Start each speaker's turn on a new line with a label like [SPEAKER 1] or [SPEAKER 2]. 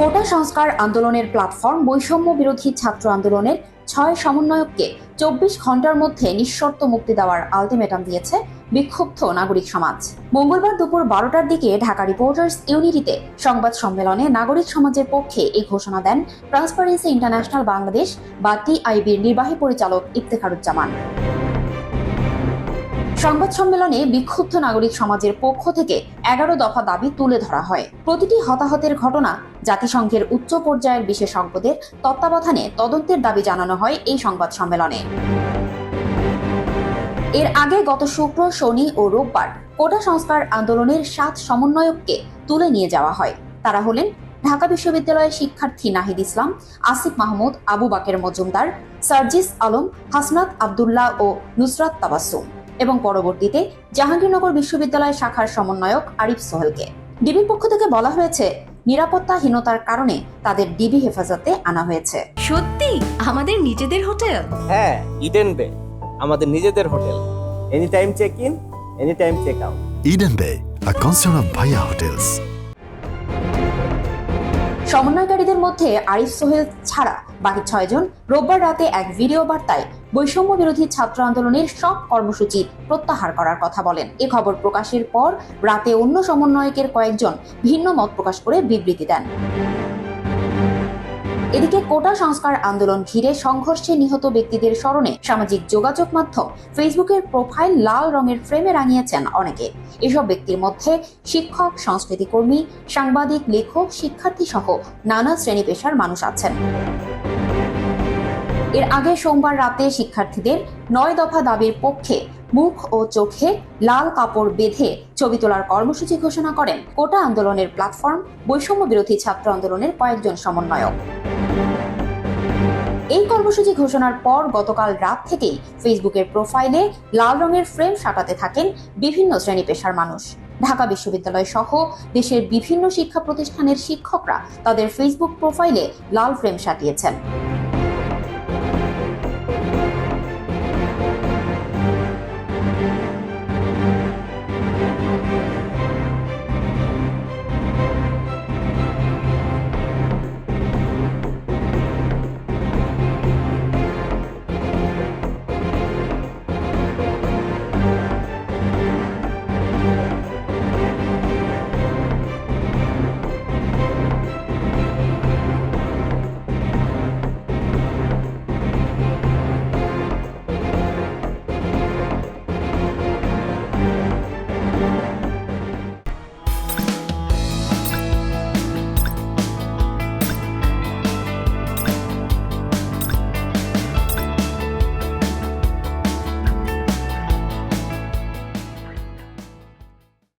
[SPEAKER 1] কোটা সংস্কার আন্দোলনের প্ল্যাটফর্ম বৈষম্য বিরোধী ছাত্র আন্দোলনের ছয় সমন্বয়ককে চব্বিশ ঘন্টার মধ্যে নিঃশর্ত মুক্তি দেওয়ার আলটিমেটাম দিয়েছে বিক্ষুব্ধ নাগরিক সমাজ মঙ্গলবার দুপুর বারোটার দিকে ঢাকা রিপোর্টার্স ইউনিটিতে সংবাদ সম্মেলনে নাগরিক সমাজের পক্ষে এই ঘোষণা দেন ট্রান্সপারেন্সি ইন্টারন্যাশনাল বাংলাদেশ বা টিআইবির নির্বাহী পরিচালক ইফতেখারুজ্জামান সংবাদ সম্মেলনে বিক্ষুব্ধ নাগরিক সমাজের পক্ষ থেকে এগারো দফা দাবি তুলে ধরা হয় প্রতিটি হতাহতের ঘটনা জাতিসংঘের উচ্চ পর্যায়ের বিশেষজ্ঞদের তত্ত্বাবধানে তদন্তের দাবি জানানো হয় এই সংবাদ সম্মেলনে এর আগে গত শুক্র শনি ও রোববার কোটা সংস্কার আন্দোলনের সাত সমন্বয়ককে তুলে নিয়ে যাওয়া হয় তারা হলেন ঢাকা বিশ্ববিদ্যালয়ের শিক্ষার্থী নাহিদ ইসলাম আসিফ মাহমুদ আবু বাকের মজুমদার সার্জিস আলম হাসনাত আবদুল্লাহ ও নুসরাত তাবাসুম এবং পরবর্তীতে জাহাঙ্গীরনগর বিশ্ববিদ্যালয় শাখার সমন্বয়ক আরিফ সোহেলকে ডিবির পক্ষ থেকে বলা হয়েছে নিরাপত্তাহীনতার কারণে তাদের ডিবি হেফাজতে আনা হয়েছে
[SPEAKER 2] সত্যি আমাদের নিজেদের হোটেল
[SPEAKER 3] হ্যাঁ ইডেন বে আমাদের নিজেদের hotel any time check in any time check out Eden Bay a concern of Bhaiya hotels
[SPEAKER 1] সমন্বয়কারীদের মধ্যে আরিফ সোহেল ছাড়া বাকি ছয়জন রোববার রাতে এক ভিডিও বার্তায় বৈষম্য বিরোধী ছাত্র আন্দোলনের সব কর্মসূচি প্রত্যাহার করার কথা বলেন এ খবর প্রকাশের পর রাতে অন্য সমন্বয়কের কয়েকজন ভিন্ন মত প্রকাশ করে বিবৃতি দেন এদিকে কোটা সংস্কার আন্দোলন ঘিরে সংঘর্ষে নিহত ব্যক্তিদের স্মরণে সামাজিক যোগাযোগ মাধ্যম ফেসবুকের প্রোফাইল লাল রঙের ফ্রেমে রাঙিয়েছেন অনেকে এসব ব্যক্তির মধ্যে শিক্ষক সংস্কৃতি কর্মী সাংবাদিক লেখক শিক্ষার্থী সহ নানা শ্রেণী পেশার মানুষ আছেন এর আগে সোমবার রাতে শিক্ষার্থীদের নয় দফা দাবির পক্ষে মুখ ও চোখে লাল কাপড় বেঁধে ছবি তোলার কর্মসূচি ঘোষণা করেন কোটা আন্দোলনের প্ল্যাটফর্ম বৈষম্য বিরোধী ছাত্র আন্দোলনের কয়েকজন সমন্বয়ক এই কর্মসূচি ঘোষণার পর গতকাল রাত থেকেই ফেসবুকের প্রোফাইলে লাল রঙের ফ্রেম সাঁটাতে থাকেন বিভিন্ন শ্রেণী পেশার মানুষ ঢাকা বিশ্ববিদ্যালয় সহ দেশের বিভিন্ন শিক্ষা প্রতিষ্ঠানের শিক্ষকরা তাদের ফেসবুক প্রোফাইলে লাল ফ্রেম সাটিয়েছেন